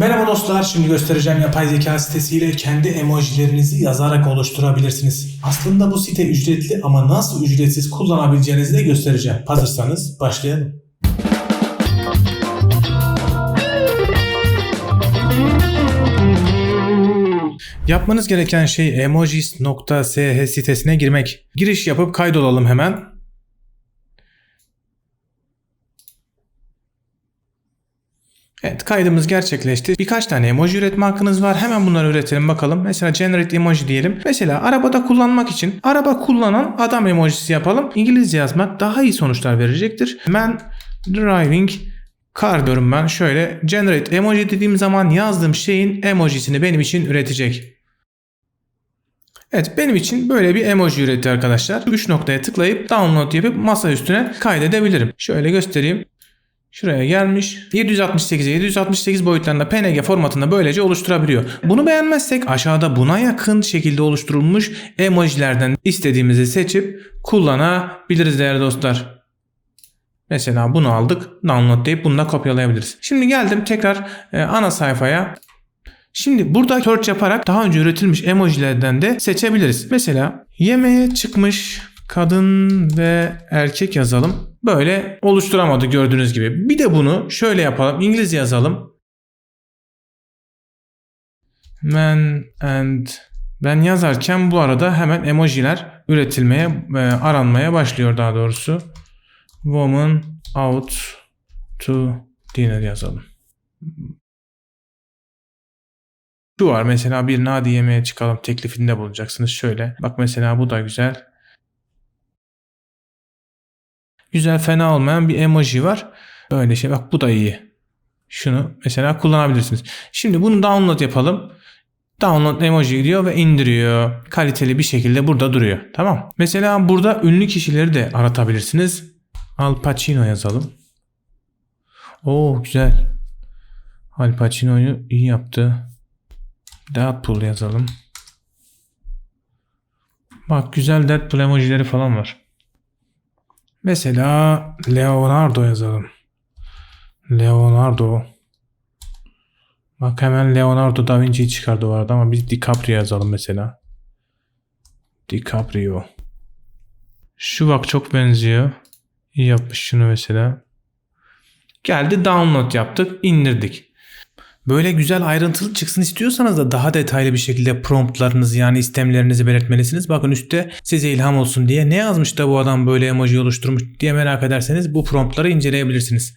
Merhaba dostlar, şimdi göstereceğim yapay zeka sitesiyle kendi emojilerinizi yazarak oluşturabilirsiniz. Aslında bu site ücretli ama nasıl ücretsiz kullanabileceğinizi de göstereceğim. Hazırsanız başlayalım. Yapmanız gereken şey emojis.sh sitesine girmek. Giriş yapıp kaydolalım hemen. Evet kaydımız gerçekleşti. Birkaç tane emoji üretme hakkınız var. Hemen bunları üretelim bakalım. Mesela generate emoji diyelim. Mesela arabada kullanmak için araba kullanan adam emojisi yapalım. İngilizce yazmak daha iyi sonuçlar verecektir. Ben driving car diyorum ben. Şöyle generate emoji dediğim zaman yazdığım şeyin emojisini benim için üretecek. Evet benim için böyle bir emoji üretti arkadaşlar. 3 noktaya tıklayıp download yapıp masa üstüne kaydedebilirim. Şöyle göstereyim. Şuraya gelmiş. 768'e 768 boyutlarında PNG formatında böylece oluşturabiliyor. Bunu beğenmezsek aşağıda buna yakın şekilde oluşturulmuş emojilerden istediğimizi seçip kullanabiliriz değerli dostlar. Mesela bunu aldık. Download deyip bunu da kopyalayabiliriz. Şimdi geldim tekrar e, ana sayfaya. Şimdi burada search yaparak daha önce üretilmiş emojilerden de seçebiliriz. Mesela yemeğe çıkmış kadın ve erkek yazalım. Böyle oluşturamadı gördüğünüz gibi. Bir de bunu şöyle yapalım. İngilizce yazalım. Man and ben yazarken bu arada hemen emojiler üretilmeye, e, aranmaya başlıyor daha doğrusu. Woman out to dinner yazalım. Şu var mesela bir hadi yemeğe çıkalım teklifinde bulacaksınız. Şöyle bak mesela bu da güzel. Güzel fena olmayan bir emoji var. Böyle şey bak bu da iyi. Şunu mesela kullanabilirsiniz. Şimdi bunu download yapalım. Download emoji gidiyor ve indiriyor. Kaliteli bir şekilde burada duruyor. Tamam. Mesela burada ünlü kişileri de aratabilirsiniz. Al Pacino yazalım. Oo güzel. Al Pacino'yu iyi yaptı. Deadpool yazalım. Bak güzel Deadpool emojileri falan var. Mesela Leonardo yazalım. Leonardo. Bak hemen Leonardo da Vinci'yi çıkardı o arada ama biz DiCaprio yazalım mesela. DiCaprio. Şu bak çok benziyor. İyi yapmış şunu mesela. Geldi download yaptık, indirdik. Böyle güzel ayrıntılı çıksın istiyorsanız da daha detaylı bir şekilde promptlarınızı yani istemlerinizi belirtmelisiniz. Bakın üstte size ilham olsun diye ne yazmış da bu adam böyle emoji oluşturmuş diye merak ederseniz bu promptları inceleyebilirsiniz.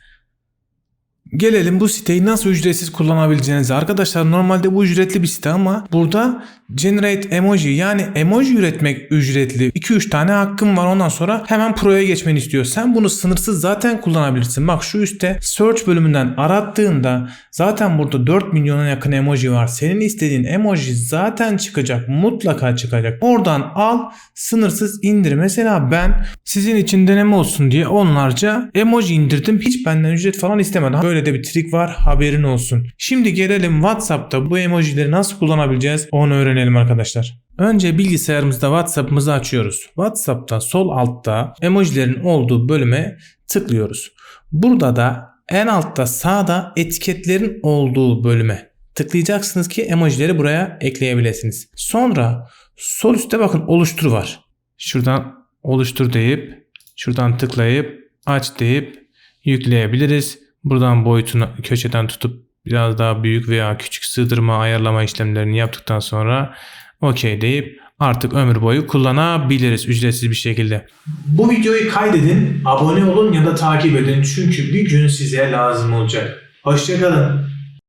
Gelelim bu siteyi nasıl ücretsiz kullanabileceğinize. Arkadaşlar normalde bu ücretli bir site ama burada generate emoji yani emoji üretmek ücretli. 2-3 tane hakkım var ondan sonra hemen pro'ya geçmeni istiyor. Sen bunu sınırsız zaten kullanabilirsin. Bak şu üstte search bölümünden arattığında zaten burada 4 milyona yakın emoji var. Senin istediğin emoji zaten çıkacak. Mutlaka çıkacak. Oradan al sınırsız indir. Mesela ben sizin için deneme olsun diye onlarca emoji indirdim. Hiç benden ücret falan istemedi. Böyle de bir trik var haberin olsun. Şimdi gelelim WhatsApp'ta bu emojileri nasıl kullanabileceğiz onu öğrenelim arkadaşlar. Önce bilgisayarımızda WhatsApp'ımızı açıyoruz. WhatsApp'ta sol altta emojilerin olduğu bölüme tıklıyoruz. Burada da en altta sağda etiketlerin olduğu bölüme tıklayacaksınız ki emojileri buraya ekleyebilirsiniz. Sonra sol üstte bakın oluştur var. Şuradan oluştur deyip şuradan tıklayıp aç deyip yükleyebiliriz. Buradan boyutunu köşeden tutup biraz daha büyük veya küçük sığdırma ayarlama işlemlerini yaptıktan sonra OK deyip artık ömür boyu kullanabiliriz ücretsiz bir şekilde. Bu videoyu kaydedin, abone olun ya da takip edin çünkü bir gün size lazım olacak. Hoşçakalın.